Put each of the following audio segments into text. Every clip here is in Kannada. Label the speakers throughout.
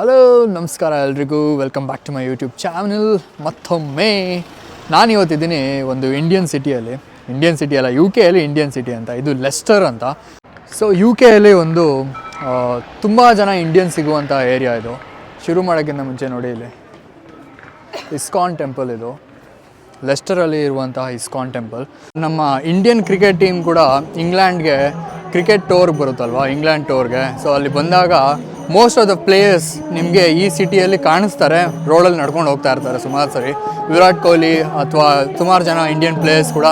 Speaker 1: ಹಲೋ ನಮಸ್ಕಾರ ಎಲ್ರಿಗೂ. Welcome back to my YouTube channel ಮತ್ತೊಮ್ಮೆ ನಾನು ಇವತ್ತಿದ್ದೀನಿ ಒಂದು ಇಂಡಿಯನ್ ಸಿಟಿಯಲ್ಲಿ ಇಂಡಿಯನ್ ಸಿಟಿ ಅಲ್ಲ ಯು ಕೆಯಲ್ಲಿ ಇಂಡಿಯನ್ ಸಿಟಿ ಅಂತ. ಇದು ಲೆಸ್ಟರ್ ಅಂತ. ಸೊ ಯು ಕೆಯಲ್ಲಿ ಒಂದು ತುಂಬ ಜನ ಇಂಡಿಯನ್ ಸಿಗುವಂಥ ಏರಿಯಾ ಇದು. ಶುರು ಮಾಡೋಕ್ಕಿಂತ ಮುಂಚೆ ನೋಡಿ ಇಲ್ಲಿ. ಇಸ್ಕಾನ್ ಟೆಂಪಲ್ ಇದು. ಲೆಸ್ಟರಲ್ಲಿ ಇರುವಂತಹ ಇಸ್ಕಾನ್ ಟೆಂಪಲ್ ನಮ್ಮ ಇಂಡಿಯನ್ ಕ್ರಿಕೆಟ್ ಟೀಮ್ ಕೂಡ ಇಂಗ್ಲೆಂಡ್ಗೆ ಕ್ರಿಕೆಟ್ ಟೂರ್ಗೆ ಬರುತ್ತಲ್ವ? ಇಂಗ್ಲೆಂಡ್ ಟೋರ್ಗೆ ಸೊ ಅಲ್ಲಿ ಬಂದಾಗ ಮೋಸ್ಟ್ ಆಫ್ ದ ಪ್ಲೇಯರ್ಸ್ ನಿಮಗೆ ಈ ಸಿಟಿಯಲ್ಲಿ ಕಾಣಿಸ್ತಾರೆ ರೋಡಲ್ಲಿ ನಡ್ಕೊಂಡು ಹೋಗ್ತಾ ಇರ್ತಾರೆ ಸುಮಾರು ಸರಿ. ವಿರಾಟ್ ಕೊಹ್ಲಿ ಅಥವಾ ಸುಮಾರು ಜನ ಇಂಡಿಯನ್ ಪ್ಲೇಯರ್ಸ್ ಕೂಡ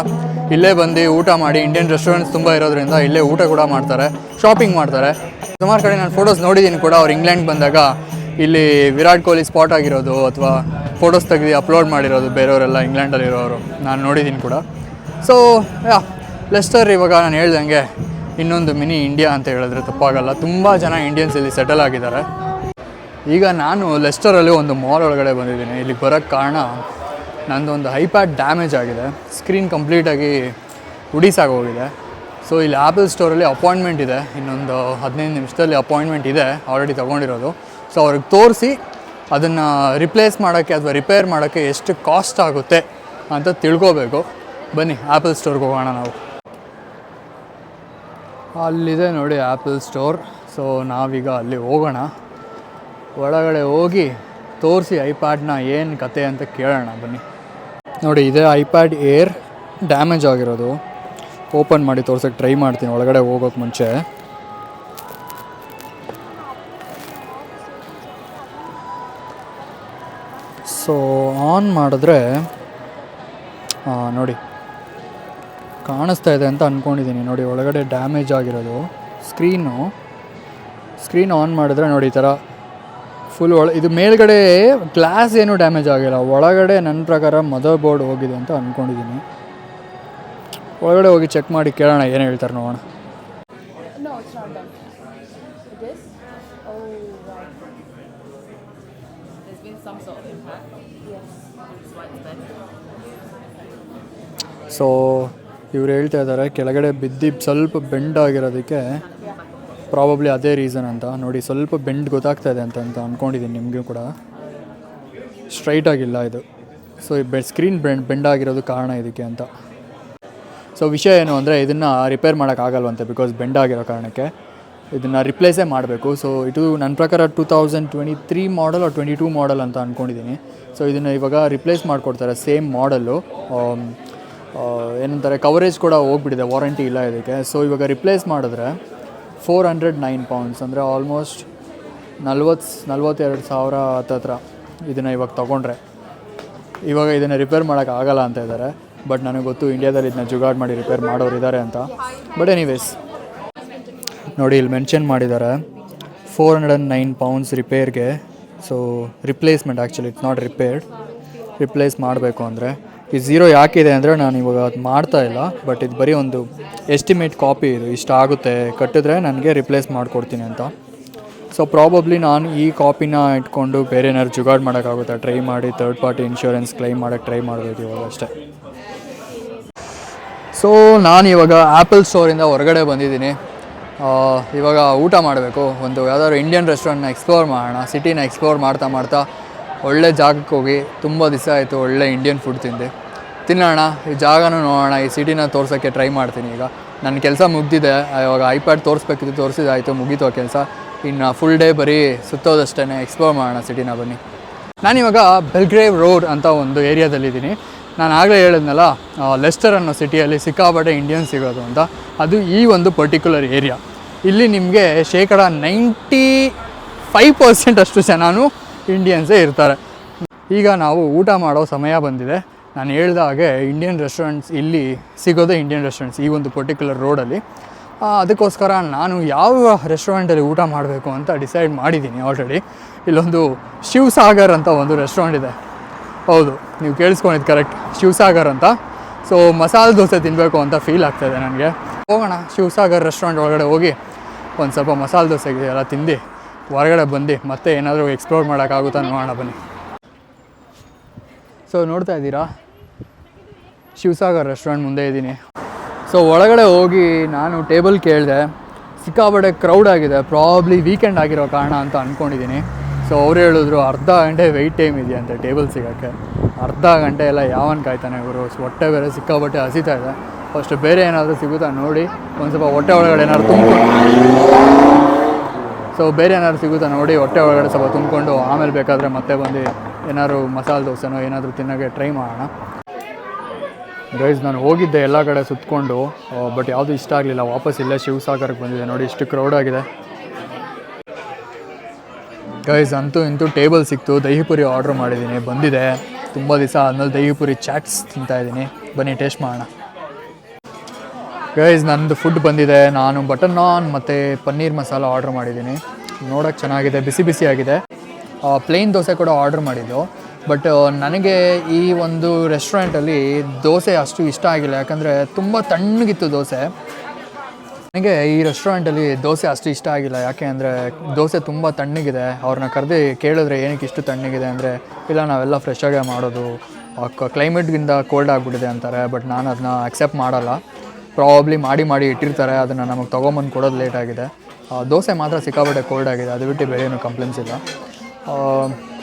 Speaker 1: ಇಲ್ಲೇ ಬಂದು ಊಟ ಮಾಡಿ ಇಂಡಿಯನ್ ರೆಸ್ಟೋರೆಂಟ್ಸ್ ತುಂಬ ಇರೋದ್ರಿಂದ ಇಲ್ಲೇ ಊಟ ಕೂಡ ಮಾಡ್ತಾರೆ ಶಾಪಿಂಗ್ ಮಾಡ್ತಾರೆ. ಸುಮಾರು ಕಡೆ ನಾನು ಫೋಟೋಸ್ ನೋಡಿದ್ದೀನಿ ಕೂಡ, ಅವ್ರು ಇಂಗ್ಲೆಂಡ್ ಬಂದಾಗ ಇಲ್ಲಿ ವಿರಾಟ್ ಕೊಹ್ಲಿ ಸ್ಪಾಟ್ ಆಗಿರೋದು ಅಥವಾ ಫೋಟೋಸ್ ತೆಗೆದು ಅಪ್ಲೋಡ್ ಮಾಡಿರೋದು ಬೇರೆಯವರೆಲ್ಲ ಇಂಗ್ಲೆಂಡಲ್ಲಿರೋರು ನಾನು ನೋಡಿದ್ದೀನಿ ಕೂಡ. ಸೊ ಯಾ ಲೆಸ್ಟರ್ ಇವಾಗ ನಾನು ಹೇಳ್ದಂಗೆ ಇನ್ನೊಂದು ಮಿನಿ ಇಂಡಿಯಾ ಅಂತ ಹೇಳಿದ್ರೆ ತಪ್ಪಾಗಲ್ಲ. ತುಂಬ ಜನ ಇಂಡಿಯನ್ಸ್ ಇಲ್ಲಿ ಸೆಟಲ್ ಆಗಿದ್ದಾರೆ. ಈಗ ನಾನು ಲೆಸ್ಟರಲ್ಲಿ ಒಂದು ಮಾಲ್ ಒಳಗಡೆ ಬಂದಿದ್ದೀನಿ. ಇಲ್ಲಿಗೆ ಬರೋಕ್ಕೆ ಕಾರಣ ನಂದೊಂದು ಐಪ್ಯಾಡ್ ಡ್ಯಾಮೇಜ್ ಆಗಿದೆ. ಸ್ಕ್ರೀನ್ ಕಂಪ್ಲೀಟಾಗಿ ಹೋಗಿದೆ. ಸೊ ಇಲ್ಲಿ ಆ್ಯಪಲ್ ಸ್ಟೋರಲ್ಲಿ ಅಪಾಯಿಂಟ್ಮೆಂಟ್ ಇದೆ. ಇನ್ನೊಂದು ಹದಿನೈದು ನಿಮಿಷದಲ್ಲಿ ಅಪಾಯಿಂಟ್ಮೆಂಟ್ ಇದೆ. ಆಲ್ರೆಡಿ ತೊಗೊಂಡಿರೋದು. ಸೊ ಅವ್ರಿಗೆ ತೋರಿಸಿ ಅದನ್ನು ರಿಪ್ಲೇಸ್ ಮಾಡೋಕ್ಕೆ ಅಥವಾ ರಿಪೇರ್ ಮಾಡೋಕ್ಕೆ ಎಷ್ಟು ಕಾಸ್ಟ್ ಆಗುತ್ತೆ ಅಂತ ತಿಳ್ಕೋಬೇಕು. ಬನ್ನಿ ಆ್ಯಪಲ್ ಸ್ಟೋರ್ಗೆ ಹೋಗೋಣ ನಾವು. ಅಲ್ಲಿದೆ ನೋಡಿ ಆ್ಯಪಲ್ ಸ್ಟೋರ್ ಸೊ ನಾವೀಗ ಅಲ್ಲಿ ಹೋಗೋಣ. ಒಳಗಡೆ ಹೋಗಿ ತೋರಿಸಿ ಐಪ್ಯಾಡ್ನ ಏನು ಕತೆ ಅಂತ ಕೇಳೋಣ, ಬನ್ನಿ. ನೋಡಿ, ಇದೇ ಐಪ್ಯಾಡ್ ಏರ್ ಡ್ಯಾಮೇಜ್ ಆಗಿರೋದು. ಓಪನ್ ಮಾಡಿ ತೋರ್ಸೋಕ್ಕೆ ಟ್ರೈ ಮಾಡ್ತೀನಿ. ಒಳಗಡೆ ಹೋಗೋಕ್ಕೆ ಮುಂಚೆ. ಸೊ ಆನ್ ಮಾಡಿದ್ರೆ ನೋಡಿ. ಕಾಣಿಸ್ತಾ ಇದೆ ಅಂತ ಅಂದ್ಕೊಂಡಿದ್ದೀನಿ ನೋಡಿ ಒಳಗಡೆ ಡ್ಯಾಮೇಜ್ ಆಗಿರೋದು. ಸ್ಕ್ರೀನು ಸ್ಕ್ರೀನ್ ಆನ್ ಮಾಡಿದ್ರೆ ನೋಡಿ ಈ ಥರ ಫುಲ್ ಒಳ ಇದು ಮೇಲ್ಗಡೆ ಗ್ಲಾಸ್ ಏನೂ ಡ್ಯಾಮೇಜ್ ಆಗಿಲ್ಲ. ಒಳಗಡೆ ನನ್ನ ಪ್ರಕಾರ ಮದರ್ ಬೋರ್ಡ್ ಹೋಗಿದೆ ಅಂತ ಅಂದ್ಕೊಂಡಿದ್ದೀನಿ ಒಳಗಡೆ ಹೋಗಿ ಚೆಕ್ ಮಾಡಿ ಕೇಳೋಣ ಏನು ಹೇಳ್ತಾರೆ ನೋಡೋಣ. ಸೊ ಇವ್ರು ಹೇಳ್ತಾ ಇದ್ದಾರೆ, ಕೆಳಗಡೆ ಬಿದ್ದು ಸ್ವಲ್ಪ ಬೆಂಡ್ ಆಗಿರೋದಕ್ಕೆ ಪ್ರಾಬಬ್ಲಿ ಅದೇ ರೀಸನ್ ಅಂತ. ನೋಡಿ, ಸ್ವಲ್ಪ ಬೆಂಡ್ ಗೊತ್ತಾಗ್ತಾ ಇದೆ ಅಂತ ಅಂತ ಅಂದ್ಕೊಂಡಿದ್ದೀನಿ ನಿಮಗೂ ಕೂಡ. ಸ್ಟ್ರೈಟ್ ಆಗಿಲ್ಲ ಇದು. ಸೊ ಈ ಬೆ ಸ್ಕ್ರೀನ್ ಬೆಂಡ್ ಬೆಂಡ್ ಆಗಿರೋದು ಕಾರಣ ಇದಕ್ಕೆ ಅಂತ. ಸೊ ವಿಷಯ ಏನು ಅಂದರೆ ಇದನ್ನು ರಿಪೇರ್ ಮಾಡೋಕ್ಕಾಗಲ್ವಂತೆ ಬಿಕಾಸ್ ಬೆಂಡ್ ಆಗಿರೋ ಕಾರಣಕ್ಕೆ. ಇದನ್ನು ರಿಪ್ಲೇಸೇ ಮಾಡಬೇಕು. ಸೊ ಇದು ನನ್ನ ಪ್ರಕಾರ two thousand twenty three model twenty two model ಅಂತ ಅಂದ್ಕೊಂಡಿದ್ದೀನಿ ಸೊ ಇದನ್ನು ಇವಾಗ ರಿಪ್ಲೇಸ್ ಮಾಡಿಕೊಡ್ತಾರೆ ಸೇಮ್ ಮಾಡಲ್ಲು ಏನಂತಾರೆ ಕವರೇಜ್ ಕೂಡ ಹೋಗ್ಬಿಟ್ಟಿದೆ ವಾರಂಟಿ ಇಲ್ಲ ಇದಕ್ಕೆ. ಸೊ ಇವಾಗ ರಿಪ್ಲೇಸ್ ಮಾಡಿದ್ರೆ ಫೋರ್ ಹಂಡ್ರೆಡ್ ನೈನ್ ಪೌಂಡ್ಸ್ ಅಂದರೆ ಆಲ್ಮೋಸ್ಟ್ ನಲ್ವತ್ತು, ನಲ್ವತ್ತೆರಡು ಸಾವಿರ ಹತ್ತತ್ರ ಇದನ್ನು ಇವಾಗ ತೊಗೊಂಡ್ರೆ. ಇವಾಗ ಇದನ್ನು ರಿಪೇರ್ ಮಾಡೋಕ್ಕಾಗಲ್ಲ ಅಂತ ಇದ್ದಾರೆ ಬಟ್ ನನಗೆ ಗೊತ್ತು ಇಂಡಿಯಾದಲ್ಲಿ ಇದನ್ನ ಜುಗಾಡ್ ಮಾಡಿ ರಿಪೇರ್ ಮಾಡೋರು ಇದ್ದಾರೆ ಅಂತ. ಬಟ್ ಎನಿವೇಸ್ ನೋಡಿ, ಇಲ್ಲಿ ಮೆನ್ಷನ್ ಮಾಡಿದ್ದಾರೆ four hundred and nine pounds ರಿಪೇರ್ಗೆ so replacement actually it's not repaired replace ಮಾಡಬೇಕು ಅಂದರೆ ಈ ಝೀರೋ ಯಾಕಿದೆ ಅಂದರೆ ನಾನು ಇವಾಗ ಅದು ಮಾಡ್ತಾ ಇಲ್ಲ ಬಟ್ ಇದು ಬರೀ ಒಂದು ಎಸ್ಟಿಮೇಟ್ ಕಾಪಿ ಇದು. ಇಷ್ಟ ಆಗುತ್ತೆ, ಕಟ್ಟಿದ್ರೆ ನನಗೆ ರಿಪ್ಲೇಸ್ ಮಾಡಿಕೊಡ್ತೀನಿ ಅಂತ. ಸೊ ಪ್ರಾಬಬ್ಲಿ ನಾನು ಈ ಕಾಪಿನ ಇಟ್ಕೊಂಡು ಬೇರೆ ಏನಾದ್ರು ಜುಗಾಡ್ ಮಾಡೋಕ್ಕಾಗುತ್ತೆ? ಟ್ರೈ ಮಾಡಿ ಥರ್ಡ್ ಪಾರ್ಟಿ ಇನ್ಶೂರೆನ್ಸ್ ಕ್ಲೈಮ್ ಮಾಡೋಕ್ಕೆ ಟ್ರೈ ಮಾಡಬೇಕು ಇವಾಗ ಅಷ್ಟೇ. ಸೊ ನಾನು ಇವಾಗ ಆ್ಯಪಲ್ ಸ್ಟೋರಿಂದ ಹೊರಗಡೆ ಬಂದಿದ್ದೀನಿ. ಇವಾಗ ಊಟ ಮಾಡಬೇಕು. ಒಂದು ಯಾವ್ದಾದ್ರು ಇಂಡಿಯನ್ ರೆಸ್ಟೋರೆಂಟ್ನ ಎಕ್ಸ್ಪ್ಲೋರ್ ಮಾಡೋಣ ಸಿಟಿನ ಎಕ್ಸ್ಪ್ಲೋರ್ ಮಾಡ್ತಾ ಮಾಡ್ತಾ ಒಳ್ಳೆ ಜಾಗಕ್ಕೆ ಹೋಗಿ ತುಂಬ ದಿವಸ ಆಯಿತು ಒಳ್ಳೆ ಇಂಡಿಯನ್ ಫುಡ್ ತಿಂದೆ. ತಿನ್ನೋಣ, ಈ ಜಾಗನೂ ನೋಡೋಣ, ಈ ಸಿಟಿನ ತೋರ್ಸೋಕ್ಕೆ ಟ್ರೈ ಮಾಡ್ತೀನಿ ಈಗ. ನನ್ನ ಕೆಲಸ ಮುಗ್ದಿದೆ, ಇವಾಗ ಐಪ್ಯಾಡ್ ತೋರಿಸ್ಬೇಕಿತ್ತು, ತೋರಿಸಿದಾಯಿತು, ಮುಗೀತು ಕೆಲಸ. ಇನ್ನು ಫುಲ್ ಡೇ ಬರೀ ಸುತ್ತೋದಷ್ಟೇ ಎಕ್ಸ್ಪ್ಲೋರ್ ಮಾಡೋಣ ಸಿಟಿನ ಬನ್ನಿ. ನಾನಿವಾಗ ಬೆಲ್ಗ್ರೇವ್ ರೋಡ್ ಅಂತ ಒಂದು ಏರಿಯಾದಲ್ಲಿದ್ದೀನಿ ನಾನು ಆಗಲೇ ಹೇಳಿದ್ನಲ್ಲ ಲೆಸ್ಟರ್ ಅನ್ನೋ ಸಿಟಿಯಲ್ಲಿ ಸಿಕ್ಕಾಪಟ್ಟೆ ಇಂಡಿಯನ್ ಸಿಗೋದು ಅಂತ. ಅದು ಈ ಒಂದು ಪರ್ಟಿಕ್ಯುಲರ್ ಏರಿಯಾ ಇಲ್ಲಿ ನಿಮಗೆ ಶೇಕಡ ನೈಂಟಿ ಫೈವ್ ಪರ್ಸೆಂಟ್ ಅಷ್ಟು ಜನನೂ ಇಂಡಿಯನ್ಸೇ ಇರ್ತಾರೆ. ಈಗ ನಾವು ಊಟ ಮಾಡೋ ಸಮಯ ಬಂದಿದೆ. ನಾನು ಹೇಳ್ದ ಹಾಗೆ ಇಂಡಿಯನ್ ರೆಸ್ಟೋರೆಂಟ್ಸ್ ಇಲ್ಲಿ ಸಿಗೋದೇ ಇಂಡಿಯನ್ ರೆಸ್ಟೋರೆಂಟ್ಸ್ ಈ ಒಂದು ಪರ್ಟಿಕ್ಯುಲರ್ ರೋಡಲ್ಲಿ ಅದಕ್ಕೋಸ್ಕರ ನಾನು ಯಾವ ರೆಸ್ಟೋರೆಂಟಲ್ಲಿ ಊಟ ಮಾಡಬೇಕು ಅಂತ ಡಿಸೈಡ್ ಮಾಡಿದ್ದೀನಿ ಆಲ್ರೆಡಿ ಇಲ್ಲೊಂದು ಶಿವಸಾಗರ್ ಅಂತ ಒಂದು ರೆಸ್ಟೋರೆಂಟ್ ಇದೆ. ಹೌದು, ನೀವು ಕೇಳಿಸ್ಕೊಂಡಿದ್ದು ಕರೆಕ್ಟ್ ಶಿವಸಾಗರ್ ಅಂತ. ಸೊ ಮಸಾಲೆ ದೋಸೆ ತಿನ್ನಬೇಕು ಅಂತ ಫೀಲ್ ಆಗ್ತಾಯಿದೆ ನನಗೆ. ಹೋಗೋಣ, ಶಿವಸಾಗರ್ ರೆಸ್ಟೋರೆಂಟ್ ಒಳಗಡೆ ಹೋಗಿ ಒಂದು ಸ್ವಲ್ಪ ಮಸಾಲೆ ದೋಸೆಗೆ ಎಲ್ಲ ತಿಂದು ಹೊರಗಡೆ ಬಂದು ಮತ್ತೆ ಏನಾದರೂ ಎಕ್ಸ್ಪ್ಲೋರ್ ಮಾಡೋಕ್ಕಾಗುತ್ತಾ ನೋಡೋಣ ಬನ್ನಿ. ಸೊ ನೋಡ್ತಾ ಇದ್ದೀರಾ? ಶಿವಸಾಗರ್ ರೆಸ್ಟೋರೆಂಟ್ ಮುಂದೆ ಇದ್ದೀನಿ. ಸೊ ಒಳಗಡೆ ಹೋಗಿ ನಾನು ಟೇಬಲ್ ಕೇಳಿದೆ. ಸಿಕ್ಕಾಪಟ್ಟೆ ಕ್ರೌಡ್ ಆಗಿದೆ. ಪ್ರಾಬ್ಲಿ ವೀಕೆಂಡ್ ಆಗಿರೋ ಕಾರಣ ಅಂತ ಅಂದ್ಕೊಂಡಿದ್ದೀನಿ ಸೊ ಅವ್ರು ಹೇಳಿದ್ರು, ಅರ್ಧ ಗಂಟೆ ವೆಯ್ಟ್ ಟೈಮ್ ಇದೆಯಂತೆ ಟೇಬಲ್ ಸಿಗೋಕ್ಕೆ. ಅರ್ಧ ಗಂಟೆ ಎಲ್ಲ ಯಾವನ್ ಕಾಯ್ತಾನೆ ಇವರು ಹೊಟ್ಟೆ ಬೇರೆ ಸಿಕ್ಕಾಪಟ್ಟೆ ಹಸಿತಾ ಇದೆ. ಫಸ್ಟ್ ಬೇರೆ ಏನಾದರೂ ಸಿಗುತ್ತಾ ನೋಡಿ. ಒಂದು ಸ್ವಲ್ಪ ಹೊಟ್ಟೆ ಒಳಗಡೆ ಏನಾದ್ರು ತುಂಬಿಕೊಂಡು ಸೊ ಬೇರೆ ಏನಾದ್ರು ಸಿಗುತ್ತಾ ನೋಡಿ, ಹೊಟ್ಟೆ ಒಳಗಡೆ ಸ್ವಲ್ಪ ತುಂಬಿಕೊಂಡು ಆಮೇಲೆ ಬೇಕಾದರೆ ಮತ್ತೆ ಬಂದು ಏನಾದ್ರು ಮಸಾಲೆ ದೋಸೆನೋ ಏನಾದರೂ ತಿನ್ನೋಕ್ಕೆ ಟ್ರೈ ಮಾಡೋಣ. ಗೈಸ್ ನಾನು ಹೋಗಿದ್ದೆ ಎಲ್ಲ ಕಡೆ ಸುತ್ತಕೊಂಡು ಬಟ್ ಯಾವುದು ಇಷ್ಟ ಆಗಲಿಲ್ಲ. ವಾಪಸ್ ಇಲ್ಲೇ ಶಿವಸಾಗರಕ್ಕೆ ಬಂದಿದೆ ನೋಡಿ, ಇಷ್ಟು ಕ್ರೌಡ್ ಆಗಿದೆ. ಗೈಸ್ ಅಂತೂ ಇಂತೂ ಟೇಬಲ್ ಸಿಕ್ತು. ದಹಿಪುರಿ ಆರ್ಡ್ರ್ ಮಾಡಿದ್ದೀನಿ. ಬಂದಿದೆ. ತುಂಬ ದಿವಸ ಆದಮೇಲೆ ದಹಿಪುರಿ ಚಾಟ್ಸ್ ತಿಂತಾ ಇದ್ದೀನಿ. ಬನ್ನಿ ಟೇಸ್ಟ್ ಮಾಡೋಣ. ಗೈಸ್ ನಂದು ಫುಡ್ ಬಂದಿದೆ. ನಾನು ಬಟರ್ ನಾನ್ ಮತ್ತು ಪನ್ನೀರ್ ಮಸಾಲ ಆರ್ಡ್ರ್ ಮಾಡಿದ್ದೀನಿ. ನೋಡೋಕ್ಕೆ ಚೆನ್ನಾಗಿದೆ, ಬಿಸಿ ಬಿಸಿ ಆಗಿದೆ. ಪ್ಲೇನ್ ದೋಸೆ ಕೂಡ ಆರ್ಡ್ರ್ ಮಾಡಿದ್ದು. ಬಟ್ ನನಗೆ ಈ ಒಂದು ರೆಸ್ಟೋರೆಂಟಲ್ಲಿ ದೋಸೆ ಅಷ್ಟು ಇಷ್ಟ ಆಗಿಲ್ಲ. ಯಾಕಂದರೆ ತುಂಬ ತಣ್ಣಗಿತ್ತು ದೋಸೆ. ನನಗೆ ಈ ರೆಸ್ಟೋರೆಂಟಲ್ಲಿ ದೋಸೆ ಅಷ್ಟು ಇಷ್ಟ ಆಗಿಲ್ಲ. ಯಾಕೆ ಅಂದರೆ ದೋಸೆ ತುಂಬ ತಣ್ಣಗಿದೆ. ಅವ್ರನ್ನ ಕರೆದು ಕೇಳಿದ್ರೆ ಏನಕ್ಕೆ ಇಷ್ಟು ತಣ್ಣಗಿದೆ ಅಂದರೆ, ಇಲ್ಲ, ನಾವೆಲ್ಲ ಫ್ರೆಶ್ ಮಾಡೋದು. ಕ್ಲೈಮೇಟ್ಗಿಂತ ಕೋಲ್ಡ್ ಆಗಿಬಿಟ್ಟಿದೆ ಅಂತಾರೆ. ಬಟ್ ನಾನು ಅದನ್ನ ಅಕ್ಸೆಪ್ಟ್ ಮಾಡಲ್ಲ. ಪ್ರಾಬ್ಲಿ ಮಾಡಿ ಮಾಡಿ ಇಟ್ಟಿರ್ತಾರೆ, ಅದನ್ನು ನಮಗೆ ತೊಗೊಂಬಂದು ಕೊಡೋದು ಲೇಟ್ ಆಗಿದೆ. ದೋಸೆ ಮಾತ್ರ ಸಿಕ್ಕಾಪಟ್ಟೆ ಕೋಲ್ಡ್ ಆಗಿದೆ, ಅದು ಬಿಟ್ಟು ಬೇರೆ ಏನು ಕಂಪ್ಲೇಂಟ್ಸ್ ಇಲ್ಲ.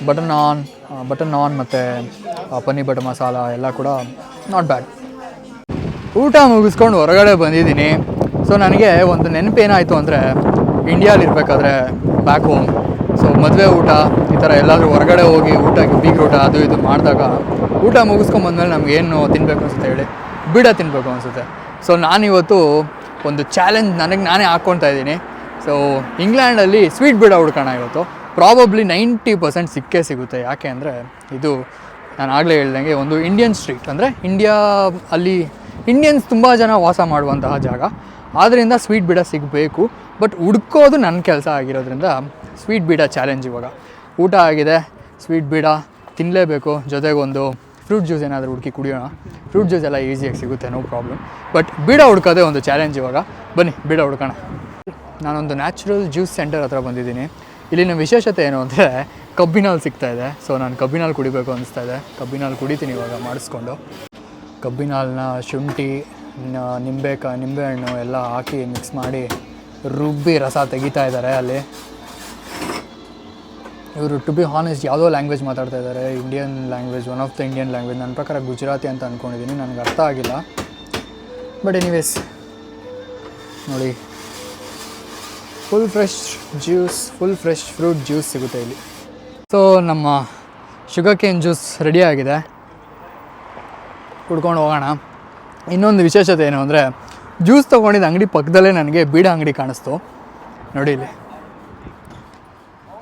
Speaker 1: ಬಟರ್ ನಾನ್ ಬಟರ್ ನಾನ್ ಮತ್ತು ಪನ್ನೀರ್ ಬಟರ್ ಮಸಾಲ ಎಲ್ಲ ಕೂಡ ನಾಟ್ ಬ್ಯಾಡ್ ಊಟ ಮುಗಿಸ್ಕೊಂಡು ಹೊರಗಡೆ ಬಂದಿದ್ದೀನಿ. ಸೊ ನನಗೆ ಒಂದು ನೆನಪೇನಾಯಿತು ಅಂದರೆ ಇಂಡಿಯಾಲಿ ಇರಬೇಕಾದ್ರೆ ಬ್ಯಾಕ್ ಹೋಮ್ ಸೊ ಮದುವೆ ಊಟ, ಈ ಥರ ಎಲ್ಲಾದರೂ ಹೊರಗಡೆ ಹೋಗಿ ಊಟ ಬೀಗ್ರ ಊಟ, ಅದು ಇದು ಮಾಡಿದಾಗ ಊಟ ಮುಗಿಸ್ಕೊಂಬಂದ್ಮೇಲೆ ನಮಗೇನು ತಿನ್ನಬೇಕು ಅನಿಸುತ್ತೆ ಹೇಳಿ? ಬೀಡ ತಿನ್ನಬೇಕು ಅನಿಸುತ್ತೆ. ಸೊ ನಾನಿವತ್ತು ಒಂದು ಚಾಲೆಂಜ್ ನನಗೆ ನಾನೇ ಹಾಕ್ಕೊಳ್ತಾ ಇದ್ದೀನಿ. ಸೊ ಇಂಗ್ಲೆಂಡಲ್ಲಿ ಸ್ವೀಟ್ ಬೀಡ ಹುಡ್ಕೋಣ ಇವತ್ತು. ಪ್ರಾಬಬ್ಲಿ ನೈಂಟಿ ಪರ್ಸೆಂಟ್ ಸಿಕ್ಕೇ ಸಿಗುತ್ತೆ. ಯಾಕೆ ಅಂದರೆ ಇದು ನಾನು ಆಗಲೇ ಹೇಳ್ದಂಗೆ ಒಂದು ಇಂಡಿಯನ್ ಸ್ಟ್ರೀಟ್ ಅಂದರೆ ಇಂಡಿಯಾ ಅಲ್ಲಿ ಇಂಡಿಯನ್ಸ್ ತುಂಬ ಜನ ವಾಸ ಮಾಡುವಂತಹ ಜಾಗ. ಆದ್ದರಿಂದ ಸ್ವೀಟ್ ಬೀಡ ಸಿಗಬೇಕು. ಬಟ್ ಹುಡ್ಕೋದು ನನ್ನ ಕೆಲಸ ಆಗಿರೋದ್ರಿಂದ ಸ್ವೀಟ್ ಬೀಡ ಚಾಲೆಂಜ್ ಇವಾಗ. ಊಟ ಆಗಿದೆ ಸ್ವೀಟ್ ಬೀಡ ತಿನ್ನಲೇಬೇಕು ಜೊತೆಗೊಂದು ಫ್ರೂಟ್ ಜ್ಯೂಸ್ ಏನಾದರೂ ಹುಡುಕಿ ಕುಡಿಯೋಣ. ಫ್ರೂಟ್ ಜ್ಯೂಸ್ ಎಲ್ಲ ಈಸಿಯಾಗಿ ಸಿಗುತ್ತೆ ನೋ ಪ್ರಾಬ್ಲಮ್ ಬಟ್ ಬೀಡ ಹುಡ್ಕೋದೇ ಒಂದು ಚಾಲೆಂಜ್ ಇವಾಗ. ಬನ್ನಿ, ಬೀಡ ಹುಡ್ಕೋಣ. ನಾನೊಂದು ನ್ಯಾಚುರಲ್ ಜ್ಯೂಸ್ ಸೆಂಟರ್ ಹತ್ರ ಬಂದಿದ್ದೀನಿ. ಇಲ್ಲಿನ ವಿಶೇಷತೆ ಏನು ಅಂದರೆ ಕಬ್ಬಿನಲ್ಲಿ ಸಿಗ್ತಾ ಇದೆ. ಸೊ ನಾನು ಕಬ್ಬಿನಲ್ಲಿ ಕುಡಿಬೇಕು ಅನಿಸ್ತಾ ಇದೆ. ಕಬ್ಬಿನಲ್ಲಿ ಕುಡಿತೀನಿ ಇವಾಗ, ಮಾಡಿಸ್ಕೊಂಡು. ಕಬ್ಬಿನಾಲ್ನ ಶುಂಠಿ ನಿಂಬೆಕ, ನಿಂಬೆಹಣ್ಣು ಎಲ್ಲ ಹಾಕಿ ಮಿಕ್ಸ್ ಮಾಡಿ ರುಬ್ಬಿ ರಸ ತೆಗಿತಾ ಇದ್ದಾರೆ ಅಲ್ಲಿ. ಇವರು ಟು ಬಿ ಹಾನೆಸ್ಟ್ ಯಾವುದೋ ಲ್ಯಾಂಗ್ವೇಜ್ ಮಾತಾಡ್ತಾ ಇದ್ದಾರೆ Indian language one of the Indian language ನನ್ನ ಪ್ರಕಾರ ಗುಜರಾತಿ ಅಂತ ಅಂದ್ಕೊಂಡಿದ್ದೀನಿ ನನಗೆ ಅರ್ಥ ಆಗಿಲ್ಲ. ಬಟ್ ಎನಿವೇಸ್ ನೋಡಿ full fresh juice full fresh fruit juice ಸಿಗುತ್ತೆ ಇಲ್ಲಿ. ಸೊ ನಮ್ಮ ಶುಗರ್ ಕೇನ್ ಜ್ಯೂಸ್ ರೆಡಿ ಆಗಿದೆ. ಕುಡ್ಕೊಂಡು ಹೋಗೋಣ. ಇನ್ನೊಂದು ವಿಶೇಷತೆ ಏನು ಅಂದರೆ ಜ್ಯೂಸ್ ತೊಗೊಂಡಿದ್ದ ಅಂಗಡಿ ಪಕ್ಕದಲ್ಲೇ ನನಗೆ ಬೀಡ ಅಂಗಡಿ ಕಾಣಿಸ್ತು. ನೋಡಿ ಇಲ್ಲಿ.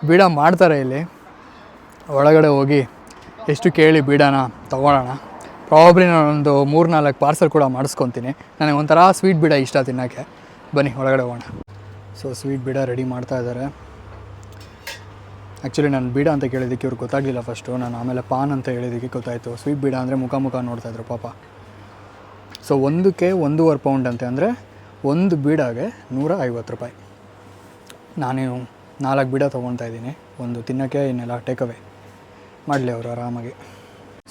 Speaker 1: ಬೀಡ ಮಾಡ್ತಾರೆ ಇಲ್ಲಿ. ಒಳಗಡೆ ಹೋಗಿ ಎಷ್ಟು ಕೇಳಿ ಬೀಡನ ತೊಗೊಳ್ಳೋಣ. ಪ್ರಾಬಬ್ಲಿ ನಾನೊಂದು ಮೂರು ನಾಲ್ಕು ಪಾರ್ಸಲ್ ಕೂಡ ಮಾಡಿಸ್ಕೊತೀನಿ. ನನಗೆ ಒಂಥರ ಸ್ವೀಟ್ ಬೀಡ ಇಷ್ಟ ತಿನ್ನೋಕ್ಕೆ. ಬನ್ನಿ, ಒಳಗಡೆ ಹೋಗೋಣ. ಸೊ ಸ್ವೀಟ್ ಬೀಡ ರೆಡಿ ಮಾಡ್ತಾ ಇದ್ದಾರೆ. ಆ್ಯಕ್ಚುಲಿ ನಾನು ಬೀಡ ಅಂತ ಕೇಳಿದ್ದಕ್ಕೆ ಇವ್ರಿಗೆ ಗೊತ್ತಾಗಲಿಲ್ಲ ಫಸ್ಟು ನಾನು ಆಮೇಲೆ ಪಾನ್ ಅಂತ ಹೇಳಿದ್ದಕ್ಕೆ ಗೊತ್ತಾಯಿತು. ಸ್ವೀಟ್ ಬೀಡ ಅಂದರೆ ಮುಖ ಮುಖ ನೋಡ್ತಾಯಿದ್ರು ಪಾಪ. ಸೊ ಒಂದಕ್ಕೆ ಒಂದೂವರೆ ಪೌಂಡ್ ಅಂತೆ ಅಂದರೆ ಒಂದು ಬೀಡಾಗೆ ನೂರ ಐವತ್ತು ರೂಪಾಯಿ. ನಾನು ನಾಲ್ಕು ಬೀಡ ತೊಗೊಳ್ತಾ ಇದ್ದೀನಿ. ಒಂದು ತಿನ್ನೋಕ್ಕೆ ಇನ್ನೆಲ್ಲ ಟೇಕ್ ಮಾಡಲಿ ಅವರು ಆರಾಮಾಗಿ.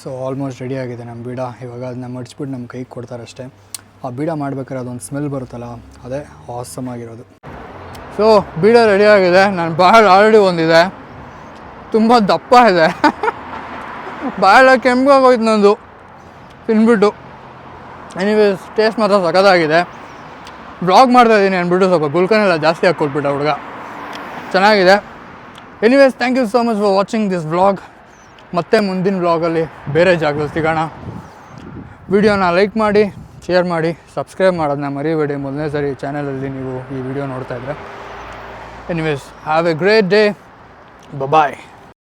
Speaker 1: ಸೊ ಆಲ್ಮೋಸ್ಟ್ ರೆಡಿ ಆಗಿದೆ ನಮ್ಮ ಬೀಡ. ಇವಾಗ ಅದನ್ನ ಮಡಿಸ್ಬಿಟ್ಟು ನಮ್ಮ ಕೈಗೆ ಕೊಡ್ತಾರೆ ಅಷ್ಟೇ ಆ ಬೀಡ ಮಾಡ್ಬೇಕಾದ್ರೆ ಅದೊಂದು ಸ್ಮೆಲ್ ಬರುತ್ತಲ್ಲ, ಅದೇ ಆಸಮ್ ಆಗಿರೋದು. ಸೊ ಬೀಡ ರೆಡಿ ಆಗಿದೆ. ನಾನು ಭಾಳ ಆಲ್ರೆಡಿ ಒಂದಿದೆ ತುಂಬ ದಪ್ಪ ಇದೆ. ಭಾಳ ಕೆಂಪಾಗೋಯ್ತು ನಂದು. ತಿನ್ಬಿಟ್ಟು. ಎನಿವೇಸ್ ಟೇಸ್ಟ್ ಮಾತ್ರ ಸಖತ್ತಾಗಿದೆ. ಬ್ಲಾಗ್ ಮಾಡ್ತಾ ಇದ್ದೀನಿ ಅಂದ್ಬಿಟ್ಟು ಸ್ವಲ್ಪ ಗುಲ್ಕನೆಲ್ಲ ಜಾಸ್ತಿ ಹಾಕಿ ಕೊಟ್ಬಿಟ್ಟ ಹುಡುಗ. ಚೆನ್ನಾಗಿದೆ. Anyways thank you so much for watching this vlog ಮತ್ತೆ ಮುಂದಿನ ವ್ಲಾಗಲ್ಲಿ ಬೇರೆ ಜಾಗದಲ್ಲಿ ಸಿಗೋಣ. ವಿಡಿಯೋನ ಲೈಕ್ ಮಾಡಿ ಶೇರ್ ಮಾಡಿ ಸಬ್ಸ್ಕ್ರೈಬ್ ಮಾಡೋದನ್ನ ಮರಿಬೇಡಿ. ಮೊದಲನೇ ಸರಿ ಚಾನಲಲ್ಲಿ ನೀವು ಈ ವಿಡಿಯೋ ನೋಡ್ತಾ ಇದ್ದರೆ anyways have a great day bye